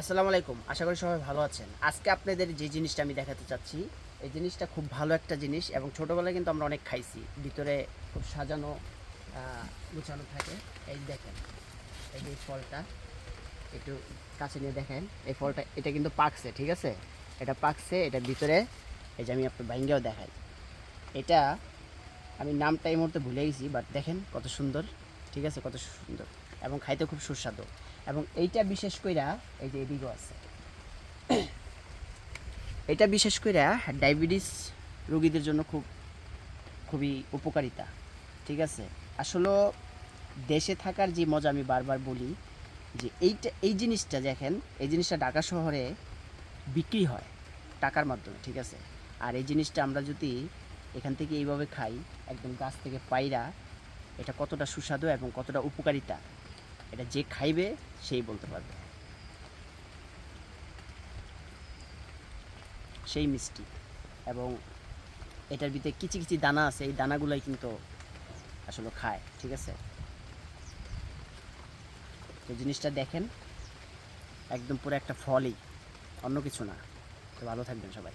আসসালামু আলাইকুম, আশা করি সবাই ভালো আছেন। আজকে আপনাদের যে জিনিসটা আমি দেখাতে চাচ্ছি, এই জিনিসটা খুব ভালো একটা জিনিস এবং ছোটোবেলায় কিন্তু আমরা অনেক খাইছি। ভিতরে খুব সাজানো গুছানো থাকে। এই দেখেন, এই যে ফলটা, একটু কাছে নিয়ে দেখেন। এই ফলটা, এটা কিন্তু পাকছে, ঠিক আছে? এটা পাকছে, এটা ভিতরে, এই যে আমি আপনার ভাইঙ্গাও দেখাই। এটা আমি নামটা এই মুহূর্তে ভুলে গেছি বাট দেখেন কত সুন্দর, ঠিক আছে? কত সুন্দর এবং খাইতে খুব সুস্বাদু। এবং এইটা বিশেষ কইরা এই যে এদিকেও আছে। এটা বিশেষ কইরা ডায়াবেটিস রোগীদের জন্য খুব, খুবই উপকারিতা, ঠিক আছে? আসলে দেশে থাকার যে মজা আমি বারবার বলি, যে এইটা, এই জিনিসটা দেখেন, এই জিনিসটা ঢাকা শহরে বিক্রি হয় টাকার মাধ্যমে, ঠিক আছে? আর এই জিনিসটা আমরা যদি এখান থেকে এইভাবে খাই, একদম গাছ থেকে পাইরা, এটা কতটা সুস্বাদু এবং কতটা উপকারিতা এটা যে খাইবে, সেই বলতে পারবে। সেই মিষ্টি। এবং এটার ভিতরে কিচি কিচি দানা আছে, এই দানাগুলোই কিন্তু আসলে খায়, ঠিক আছে? তো জিনিসটা দেখেন, একদম পুরো একটা ফলই, অন্য কিছু না। তো ভালো থাকবেন সবাই।